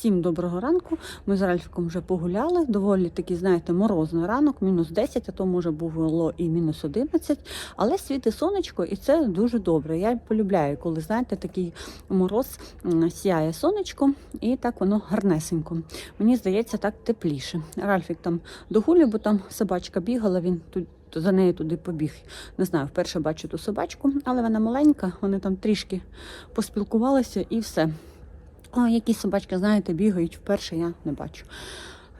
Всім доброго ранку. Ми з Ральфиком вже погуляли. Доволі такий, знаєте, морозний ранок, мінус 10, а то може було і мінус 11. Але світить сонечко, і це дуже добре. Я полюбляю, коли знаєте, такий мороз м, сяє сонечко, і так воно гарнесенько. Мені здається, так тепліше. Ральфік там догулює, бо там собачка бігала, він тут. За нею туди побіг. Не знаю, вперше бачу ту собачку, але вона маленька, вони там трішки поспілкувалися і все. А якісь собачки, знаєте, бігають вперше, я не бачу.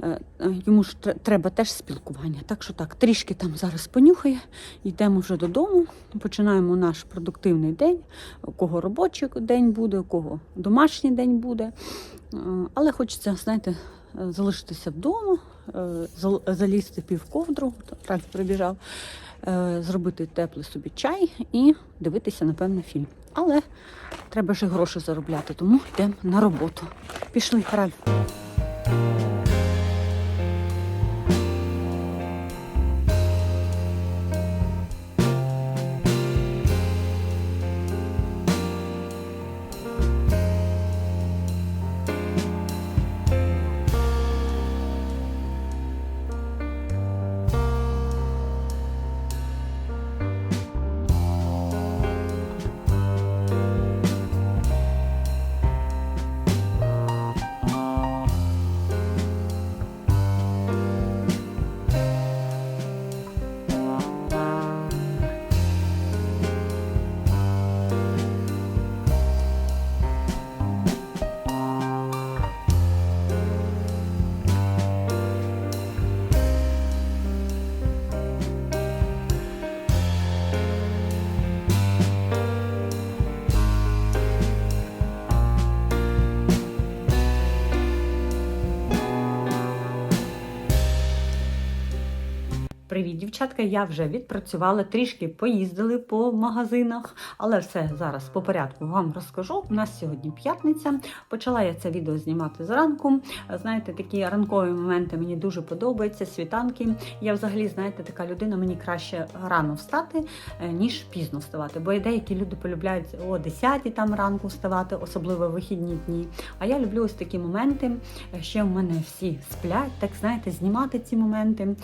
Е, е, Йому ж треба теж спілкування. Так що так, трішки там зараз понюхає, йдемо вже додому, починаємо наш продуктивний день, у кого робочий день буде, у кого домашній день буде. Е, Але хочеться, знаєте, залишитися вдома, залізти пів ковдру, Ральф прибіжав, зробити теплий собі чай і дивитися, напевно, фільм. Але треба і гроші заробляти, тому йдемо на роботу. Пішли, Ральф. Привіт, дівчатка. Я вже відпрацювала, трішки поїздили по магазинах, але все зараз по порядку вам розкажу. У нас сьогодні п'ятниця. Почала я це відео знімати зранку. Знаєте, такі ранкові моменти мені дуже подобаються. Світанки. Я взагалі, знаєте, така людина, мені краще рано встати, е, ніж пізно вставати. Бо деякі люди полюбляють о 10 там ранку вставати, особливо в вихідні дні. А я люблю ось такі моменти. Ще в мене всі сплять, так знаєте, знімати ці моменти.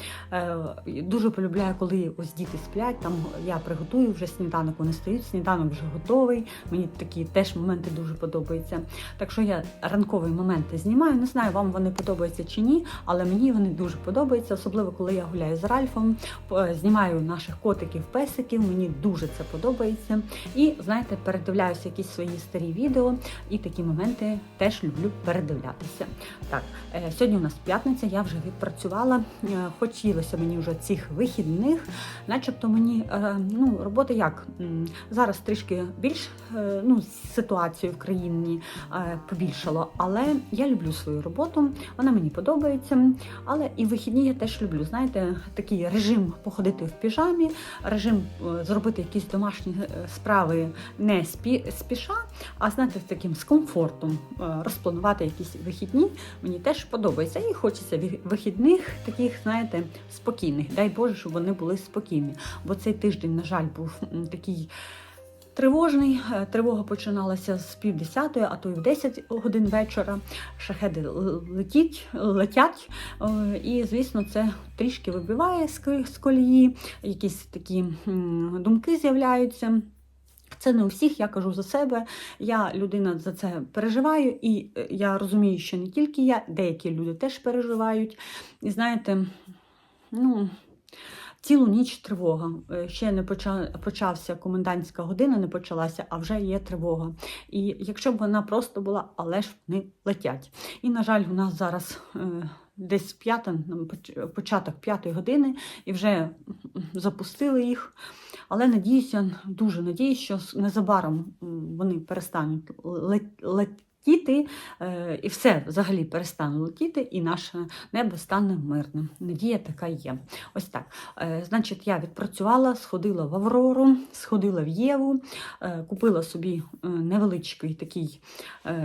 Е, Дуже полюбляю, коли ось діти сплять. Там я приготую вже сніданок, вони стають, сніданок вже готовий. Мені такі теж моменти дуже подобаються. Так що я ранкові моменти знімаю. Не знаю, вам вони подобаються чи ні, але мені вони дуже подобаються, особливо коли я гуляю з Ральфом, знімаю наших котиків, песиків. Мені дуже це подобається. І знаєте, передивляюся якісь свої старі відео, і такі моменти теж люблю передивлятися. Так, е, сьогодні у нас п'ятниця, я вже відпрацювала. Е, Хотілося мені вже цих вихідних, начебто мені е, ну, робота як зараз трішки більш е, ну, ситуацію в країні е, побільшало, але я люблю свою роботу, вона мені подобається. Але і вихідні я теж люблю. Знаєте, такий режим походити в піжамі, режим зробити якісь домашні справи не спі, спіша, а знаєте, з таким з комфортом розпланувати якісь вихідні. Мені теж подобається. І хочеться вихідних таких, знаєте, спокійних. Дай Боже, щоб вони були спокійні. Бо цей тиждень, на жаль, був такий. Тривожний, Е, тривога починалася з пів десятої, а то й в 10 годин вечора. Шахеди летіть, летять. Е, І, звісно, це трішки вибиває з колії, якісь такі думки з'являються. Це не у всіх, я кажу за себе. Я людина за це переживаю, і е, я розумію, що не тільки я, деякі люди теж переживають. І знаєте, ну. Цілу ніч тривога. Е, Ще не почався комендантська година, не почалася, а вже є тривога. І якщо б вона просто була, але ж вони летять. І, на жаль, у нас зараз е, десь п'ята, початок п'ятої години, і вже запустили їх. Але надіюся, дуже надіюся, що незабаром вони перестануть летіти, е, і все взагалі перестане летіти, і наше небо стане мирним. Надія така є. Ось так. Е, Значить, я відпрацювала, сходила в Аврору, сходила в Єву, е, купила собі невеличкий такий,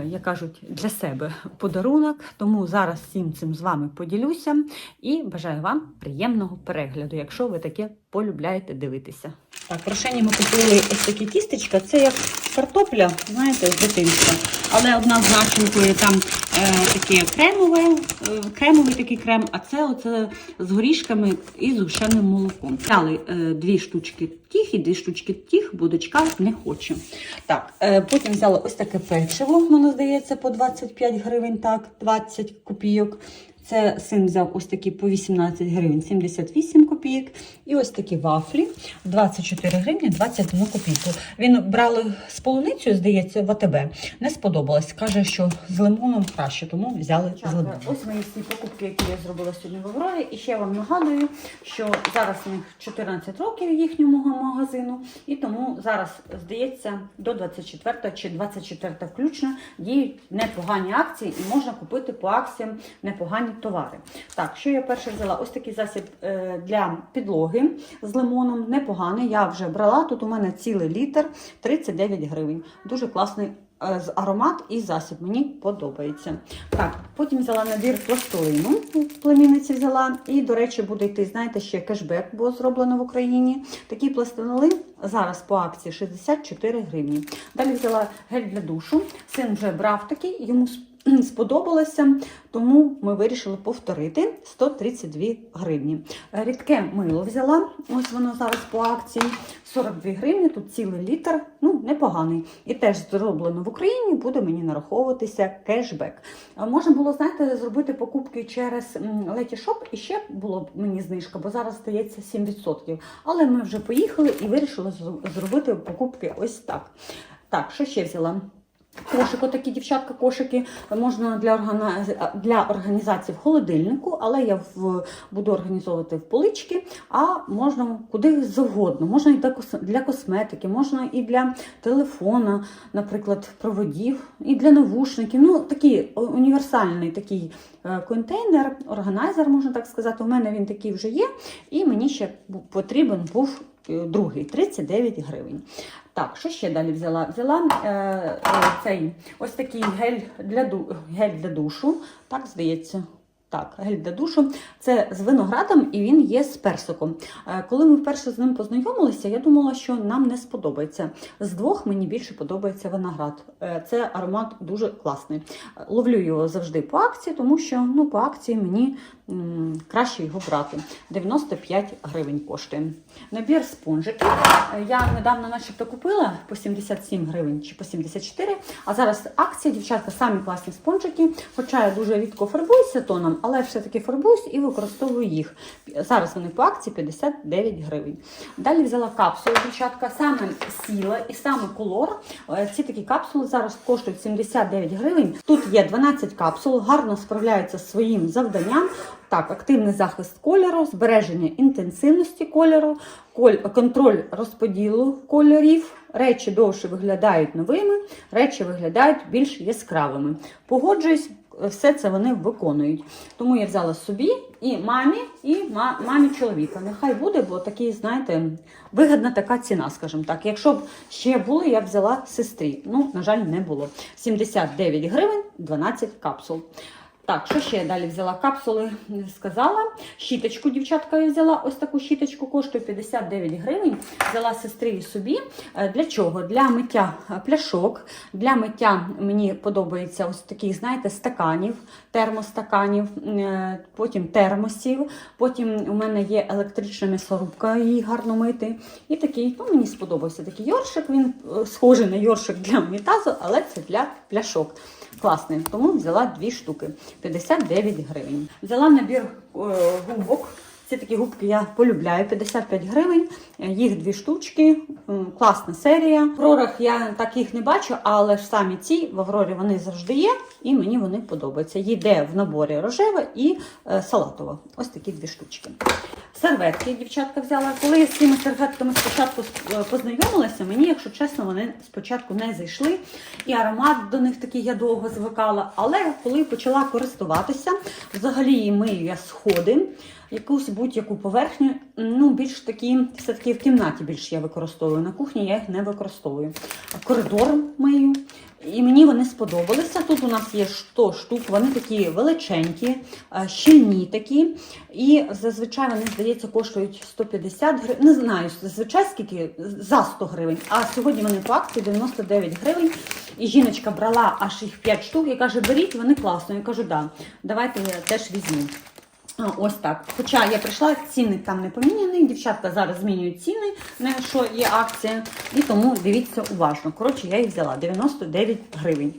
як кажуть, для себе подарунок. Тому зараз всім цим з вами поділюся і бажаю вам приємного перегляду, якщо ви таке полюбляєте дивитися. Так, в Рошені ми купили ось такі тістечка. Це як картопля, знаєте, з дитинства. Але одна з начинкою там е, таке кремове, е, кремовий такий крем, а це оце з горішками і з гущеним молоком. Взяли е, дві штучки тих і дві штучки тих, бо дочка не хоче. Так, е, потім взяла ось таке печиво, воно здається, по 25 гривень, так, 20 копійок. Це син взяв ось такі по 18 гривень 78 копійок. І ось такі вафлі 24 гривні 21 копійку. Він брали з полуницею, здається, в АТБ. Не сподобалось. Каже, що з лимоном краще, тому взяли з лимоном. Ось мої всі покупки, які я зробила сьогодні в Аврорі. І ще вам нагадую, що зараз у них 14 років їхнього магазину, і тому зараз, здається, до 24 чи 24 включно діють непогані акції, і можна купити по акціям непогані товари. Так, що я перше взяла? Ось такий засіб е, для підлоги з лимоном. Непоганий. Я вже брала. Тут у мене цілий літр 39 гривень. Дуже класний. е, аромат і засіб мені подобається. Так, потім взяла набір пластилину, племінниці взяла. І, до речі, буде йти, знаєте, ще кешбек, бо зроблено в Україні. Такий пластилин зараз по акції 64 гривні. Далі взяла гель для душу. Син вже брав такий, йому сп- сподобалося, тому ми вирішили повторити 132 гривні. Е, Рідке мило взяла, ось воно зараз по акції 42 гривні, тут цілий літр, ну непоганий. І теж зроблено в Україні, буде мені нараховуватися кешбек. Можна було, знаєте, зробити покупки через Letysshop і ще було б мені знижка, бо зараз здається 7%. Але ми вже поїхали і вирішили зробити покупки ось так. Так, що ще взяла? Кошик, отакі дівчатка, кошики можна для, органа... для організації в холодильнику, але я в... буду організовувати в полички, а можна куди завгодно. Можна і для кос- для косметики, можна і для телефона, наприклад, проводів, і для навушників. Ну, такий універсальний такий е, контейнер, органайзер, можна так сказати. У мене він такий вже є, і мені ще потрібен був е, другий 39 гривень. Так, що ще далі взяла? Взяла е, е, цей ось такий гель для, гель для душу. Так, здається. Так, гель для душу. Це з виноградом і він є з персиком. Е, Коли ми вперше з ним познайомилися, я думала, що нам не сподобається. З двох мені більше подобається виноград. Е, Це аромат дуже класний. Ловлю його завжди по акції, тому що ну, по акції мені м, краще його брати. 95 гривень коштує. Набір спонжиків. Е, Я недавно начебто купила по 77 гривень чи по 74, а зараз акція, дівчатка, самі класні спонжики. Хоча я дуже рідко фарбуюся тоном, але все-таки фарбуюсь і використовую їх. Зараз вони по акції 59 гривень. Далі взяла капсулу, дівчатка, саме сіла і саме колор. Е, Ці такі капсули зараз коштують 79 гривень. Тут є 12 капсул, гарно справляються з своїм завданням. Так, активний захист кольору, збереження інтенсивності кольору, контроль розподілу кольорів. Речі довше виглядають новими, речі виглядають більш яскравими. Погоджуюсь, все це вони виконують. Тому я взяла собі і мамі, і мамі чоловіка. Нехай буде, бо такий, знаєте, вигідна така ціна, скажімо так. Якщо б ще були, я б взяла сестрі. Ну, на жаль, не було. 79 гривень, 12 капсул. Так, що ще я далі взяла? Капсули сказала. Щіточку, дівчатка, я взяла. Ось таку щіточку коштує 59 гривень. Взяла сестрі і собі. Е, Для чого? Для миття пляшок. Для миття мені подобається ось таких, знаєте, стаканів, термостаканів, е, потім термосів. Потім у мене є електрична м'ясорубка, її гарно мити. І такий, ну мені сподобався такий йоршик. Він е, схожий на йоршик для унітазу, але це для пляшок. Класний, тому взяла дві штуки 59 гривень. Взяла набір е, губок. Ці такі губки я полюбляю 55 гривень. Е, Їх дві штучки. Класна серія. В прорах я так їх не бачу, але ж самі ці в Аврорі вони завжди є, і мені вони подобаються. Йде в наборі рожева і е, салатова. Ось такі дві штучки. Серветки дівчатка взяла. Коли з цими серветками спочатку е, познайомилася, мені, якщо чесно, вони спочатку не зайшли. І аромат до них такий я довго звикала. Але коли почала користуватися, взагалі мию я сходи. Якусь будь-яку поверхню. Ну, більш такі, все-таки в кімнаті більше я використовую. На кухні я їх не використовую. Коридор мию. І мені вони сподобалися. Тут у нас є 100 штук, вони такі величенькі, щільні такі. І зазвичай вони, здається, коштують 150 гривень. Не знаю, зазвичай скільки за 100 гривень. А сьогодні вони по акції 99 гривень. І жіночка брала аж їх 5 штук і каже, беріть, вони класно. Я кажу, да, давайте я теж візьму. Ось так. Хоча я прийшла, ціни там не поміняні. Дівчатка зараз змінюють ціни, на що є акція. І тому дивіться уважно. Коротше, я їх взяла 99 гривень.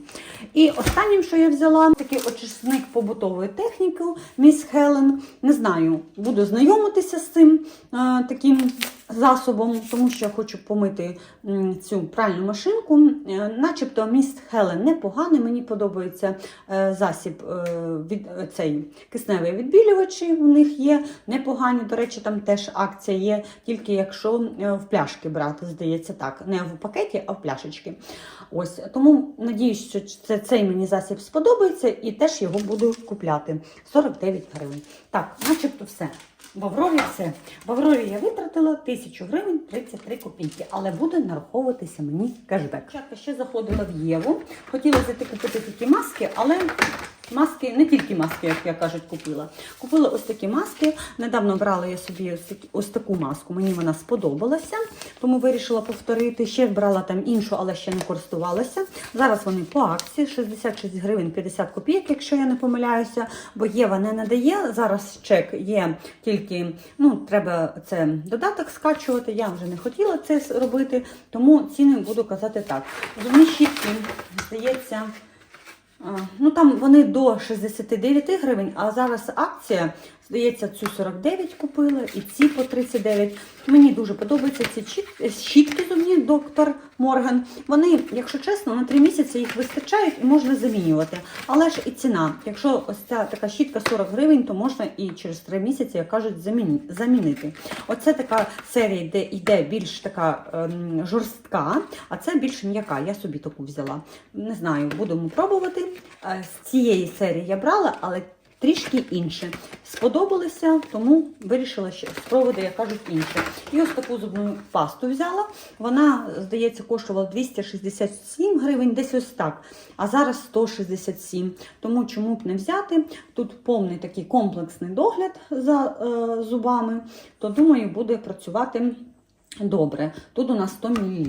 І останнім, що я взяла, такий очисник побутової техніки Міс Хелен. Не знаю, буду знайомитися з цим е, таким засобом, тому що я хочу помити цю пральну машинку. Е, начебто міст Хелен непоганий, мені подобається е, засіб е, від цей кисневий відбілювачі. У них є непогані. До речі, там теж акція є, тільки якщо в пляшки брати, здається так. Не в пакеті, а в пляшечки. Ось тому надіюсь, що це, цей мені засіб сподобається і теж його буду купляти. 49 гривень. Так, начебто все. В Аврорі все. Баврові я витратила 1000 гривень 33 копійки, але буде нараховуватися мені кешбек. Ще заходила в Єву. Хотіла зайти купити такі маски, але маски, не тільки маски, як я кажуть, купила. Купила ось такі маски. Недавно брала я собі ось, такі, ось таку маску. Мені вона сподобалася, тому вирішила повторити. Ще брала там іншу, але ще не користувалася. Зараз вони по акції 66 гривень 50 копійок, якщо я не помиляюся, бо Єва не надає. Зараз чек є тільки, ну, треба це додаток скачувати. Я вже не хотіла це робити, тому ціни буду казати так. Зубні щітки, здається. Ну там вони до 69 гривень, а зараз акція, здається, цю 49 купила і ці по 39. Мені дуже подобаються ці чіт- щітки зубні, доктор Морган. Вони, якщо чесно, на 3 місяці їх вистачають і можна замінювати. Але ж і ціна. Якщо ось ця така щітка 40 гривень, то можна і через 3 місяці, як кажуть, замінити. Оце така серія, де йде більш така ем, жорстка, а це більш м'яка. Я собі таку взяла. Не знаю, будемо пробувати. Е, З цієї серії я брала, але трішки інше. Сподобалося, тому вирішила ще спробувати, як кажуть, інше. І ось таку зубну пасту взяла. Вона, здається, коштувала 267 гривень, десь ось так. А зараз 167. Тому чому б не взяти? Тут повний такий комплексний догляд за е, зубами, то думаю, буде працювати. Добре, тут у нас 100 мл.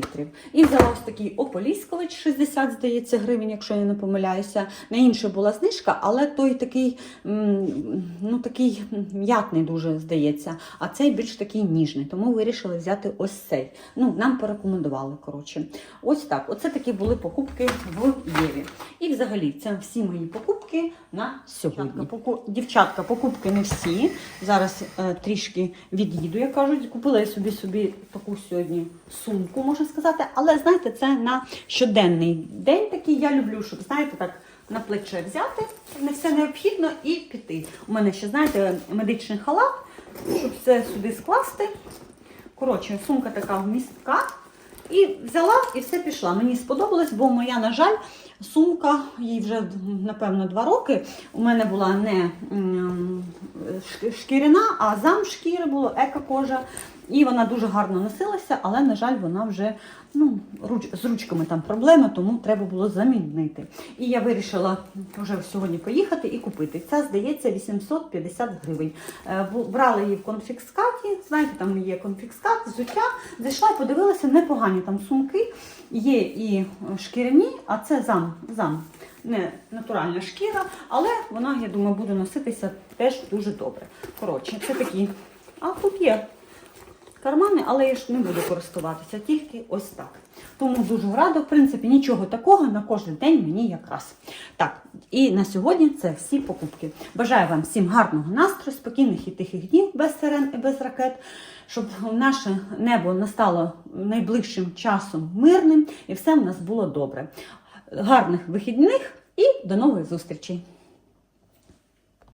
І взяла ось такий ополіскувач 60, здається, гривень, якщо я не помиляюся. На інше була знижка, але той такий, ну, такий м'ятний дуже здається, а цей більш такий ніжний. Тому вирішили взяти ось цей. Ну, нам порекомендували, коротше. Ось так. Оце такі були покупки в Єві. І взагалі, це всі мої покупки на сьогодні. Дівчатка, покупки не всі. Зараз е, трішки від'їду, як кажуть. Купила я собі собі таку сьогодні сумку, можна сказати. Але знаєте, це на щоденний день такий. Я люблю, щоб знаєте, так на плече взяти, не все необхідно і піти. У мене ще, знаєте, медичний халат, щоб все сюди скласти. Коротше, сумка така вмістка. І взяла і все пішла. Мені сподобалось, бо моя, на жаль, сумка, їй вже, напевно, два роки. У мене була не м, шк- шкіряна, а зам шкіри було, еко-кожа. І вона дуже гарно носилася, але, на жаль, вона вже ну, руч, з ручками там проблеми, тому треба було замінити. І я вирішила вже сьогодні поїхати і купити. Ця, здається, 850 гривень. Е, Брала її в конфіскаті, знаєте, там є конфіскат, взуття. Зайшла і подивилася, непогані там сумки. Є і шкіряні, а це зам. зам. Не натуральна шкіра, але вона, я думаю, буде носитися теж дуже добре. Коротше, це такі. А тут є кармани, але я ж не буду користуватися, тільки ось так. Тому дуже рада, в принципі, нічого такого на кожен день мені якраз. Так, і на сьогодні це всі покупки. Бажаю вам всім гарного настрою, спокійних і тихих днів без сирен і без ракет, щоб наше небо настало найближчим часом мирним і все в нас було добре. Гарних вихідних і до нових зустрічей!